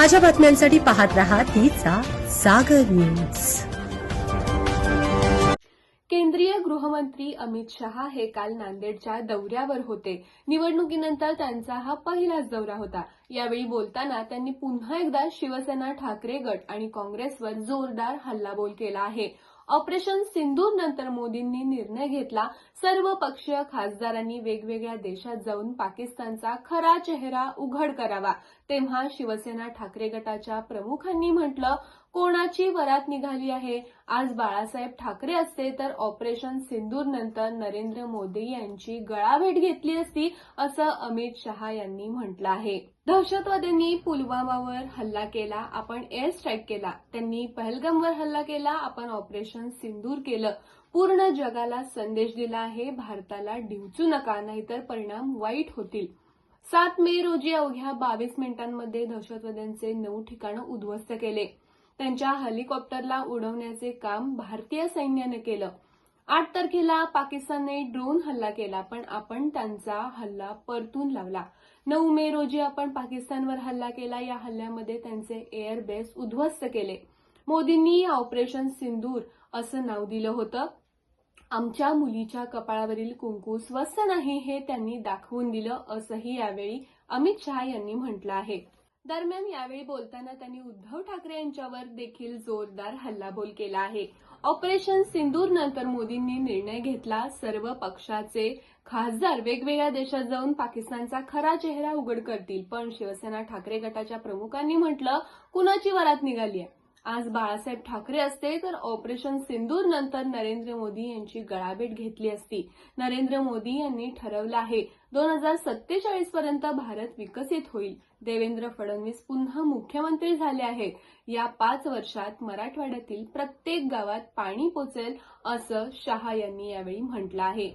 ताज्या बातम्यांसाठी पाहत रहा तिचा सागर न्यूज. केंद्रीय गृहमंत्री अमित शहा हे काल नांदेडच्या दौऱ्यावर होते. निवडणुकीनंतर त्यांचा हा पहिलाच दौरा होता. यावेळी बोलताना त्यांनी पुन्हा एकदा शिवसेना ठाकरे गट आणि काँग्रेसवर जोरदार हल्लाबोल केला आहे. ऑपरेशन सिंदूर नंतर मोदींनी निर्णय घेतला. सर्व पक्षीय खासदारांनी वेगवेगळ्या देशात जाऊन पाकिस्तानचा खरा चेहरा उघड करावा. तेव्हा शिवसेना ठाकरे गटाच्या प्रमुखांनी म्हटलं कोणाची वरात निघाली आहे? आज बाळासाहेब ठाकरे असते तर ऑपरेशन सिंदूर नंतर नरेंद्र मोदी यांची गळाभेट घेतली असती असं अमित शहा यांनी म्हटलं आहे. दहशतवाद्यांनी पुलवामावर हल्ला केला आपण एअर स्ट्राईक केला. त्यांनी पहलगामवर हल्ला केला आपण ऑपरेशन सिंदूर केलं. पूर्ण जगाला संदेश दिला आहे भारताला डिवचू नका नाहीतर परिणाम वाईट होतील. सात मे रोजी अवघ्या बावीस मिनिटांमध्ये दहशतवाद्यांचे नऊ ठिकाणं उद्ध्वस्त केले. त्यांच्या हेलिकॉप्टरला उडवण्याचे काम भारतीय सैन्यानं केलं. आठ तारखेला पाकिस्तानने ड्रोन हल्ला केला पण आपण त्यांचा हल्ला परतून लावला. नऊ मे रोजी आपण पाकिस्तानवर हल्ला केला. या हल्ल्यामध्ये त्यांचे एअरबेस उद्ध्वस्त केले. मोदींनी या ऑपरेशन सिंदूर असं नाव दिलं होतं. आमच्या मुलीच्या कपाळावरील कुंकू स्वस्त नाही हे त्यांनी दाखवून दिलं असंही यावेळी अमित शहा यांनी म्हटलं आहे. दरम्यान यावेळी बोलताना त्यांनी उद्धव ठाकरे यांच्यावर देखील जोरदार हल्लाबोल केला आहे. ऑपरेशन सिंदूर नंतर मोदींनी निर्णय घेतला. सर्व पक्षाचे खासदार वेगवेगळ्या देशात जाऊन पाकिस्तानचा खरा चेहरा उघड करतील. पण शिवसेना ठाकरे गटाच्या प्रमुखांनी म्हटलं कुणाची वरात निघाली आहे आज बाळासाहेब ठाकरे असते तर ऑपरेशन सिंदूर नंतर नरेंद्र मोदी यांची गळाभेट घेतली असती. नरेंद्र मोदी यांनी ठरवलं आहे दोन हजार सत्तेचाळीस पर्यंत भारत विकसित होईल. देवेंद्र फडणवीस पुन्हा मुख्यमंत्री झाले आहेत. या पाच वर्षात मराठवाड्यातील प्रत्येक गावात पाणी पोचेल असं शहा यांनी यावेळी म्हटलं आहे.